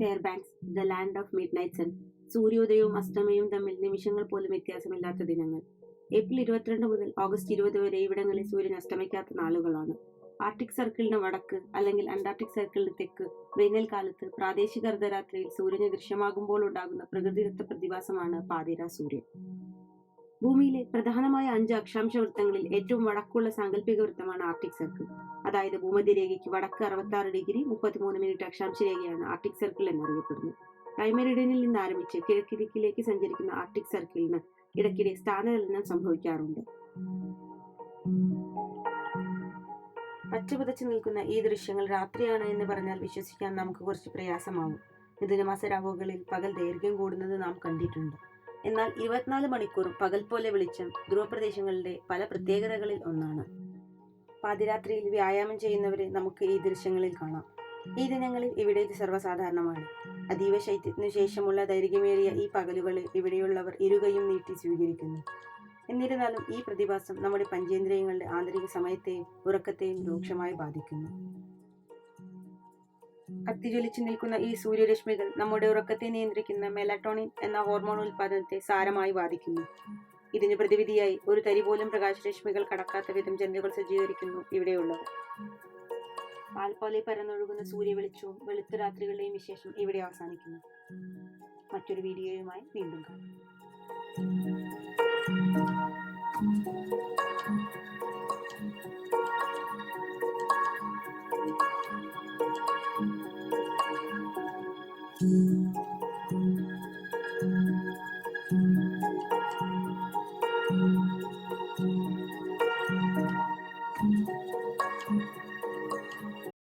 Fairbanks the land of midnight sun സൂര്യോദയവും അസ്തമയവും തമ്മിൽ നിമിഷങ്ങൾ പോലും വ്യത്യാസമില്ലാത്ത ദിനങ്ങൾ. ഏപ്രിൽ ഇരുപത്തിരണ്ട് മുതൽ ഓഗസ്റ്റ് ഇരുപത് വരെ ഇവിടങ്ങളിൽ സൂര്യൻ അസ്തമിക്കാത്ത നാളുകളാണ്. ആർട്ടിക് സർക്കിളിന് വടക്ക് അല്ലെങ്കിൽ അന്റാർട്ടിക് സർക്കിളിന് തെക്ക് വേനൽക്കാലത്ത് പ്രാദേശിക അർദ്ധരാത്രിയിൽ സൂര്യന് ദൃശ്യമാകുമ്പോൾ ഉണ്ടാകുന്ന പ്രകൃതിദത്ത പ്രതിഭാസമാണ് പാതിര സൂര്യൻ. ഭൂമിയിലെ പ്രധാനമായ അഞ്ച് അക്ഷാംശ വൃത്തങ്ങളിൽ ഏറ്റവും വടക്കുള്ള സാങ്കല്പിക വൃത്തമാണ് ആർട്ടിക് സർക്കിൾ. അതായത് ഭൂമധ്യരേഖയ്ക്ക് വടക്ക് അറുപത്തി ആറ് ഡിഗ്രി മുപ്പത്തിമൂന്ന് മിനിറ്റ് അക്ഷാംശ രേഖയാണ് ആർട്ടിക് സർക്കിൾ എന്നറിയപ്പെടുന്നത്. പ്രൈമറിഡിയനിൽ നിന്ന് ആരംഭിച്ച് കിഴക്കിരിക്കിലേക്ക് സഞ്ചരിക്കുന്ന ആർട്ടിക് സർക്കിളിന് ഇടയ്ക്കിടെ സ്ഥാനചലനം സംഭവിക്കാറുണ്ട്. പച്ചപുതച്ച് നിൽക്കുന്ന ഈ ദൃശ്യങ്ങൾ രാത്രിയാണ് എന്ന് പറഞ്ഞാൽ വിശ്വസിക്കാൻ നമുക്ക് കുറച്ച് പ്രയാസമാവും. മിഥുനമാസ രാവുകളിൽ പകൽ ദൈർഘ്യം കൂടുന്നത് നാം കണ്ടിട്ടുണ്ട്. എന്നാൽ ഇരുപത്തിനാല് മണിക്കൂറും പകൽ പോലെ വെളിച്ചം ധ്രുവപ്രദേശങ്ങളുടെ പല പ്രത്യേകതകളിൽ ഒന്നാണ്. പാതിരാത്രിയിൽ വ്യായാമം ചെയ്യുന്നവരെ നമുക്ക് ഈ ദൃശ്യങ്ങളിൽ കാണാം. ഈ ദിനങ്ങളിൽ ഇവിടെ ഇത് സർവസാധാരണമാണ്. അതീവ ശൈത്യത്തിനു ശേഷമുള്ള ദൈർഘ്യമേറിയ ഈ പകലുകളിൽ ഇവിടെയുള്ളവർ ഇരുകയും നീട്ടി സ്വീകരിക്കുന്നു. എന്നിരുന്നാലും ഈ പ്രതിഭാസം നമ്മുടെ പഞ്ചേന്ദ്രിയങ്ങളുടെ ആന്തരിക സമയത്തെയും ഉറക്കത്തെയും രൂക്ഷമായി ബാധിക്കുന്നു. കത്തിജ്വലിച്ചു നിൽക്കുന്ന ഈ സൂര്യരശ്മികൾ നമ്മുടെ ഉറക്കത്തെ നിയന്ത്രിക്കുന്ന മെലട്ടോണിൻ എന്ന ഹോർമോൺ ഉൽപാദനത്തെ സാരമായി ബാധിക്കുന്നു. ഇതിന് പ്രതിവിധിയായി ഒരു തരി പോലും പ്രകാശരശ്മികൾ കടക്കാത്ത വിധം ജന്തുക്കൾ സജ്ജീകരിക്കുന്നു ഇവിടെയുള്ളത്. പാൽപോലെ പരന്നൊഴുകുന്ന സൂര്യവെളിച്ചവും വെളുത്ത രാത്രികളുടെയും വിശേഷം ഇവിടെ അവസാനിക്കുന്നു. മറ്റൊരു വീഡിയോയുമായി വീണ്ടും കാണാം.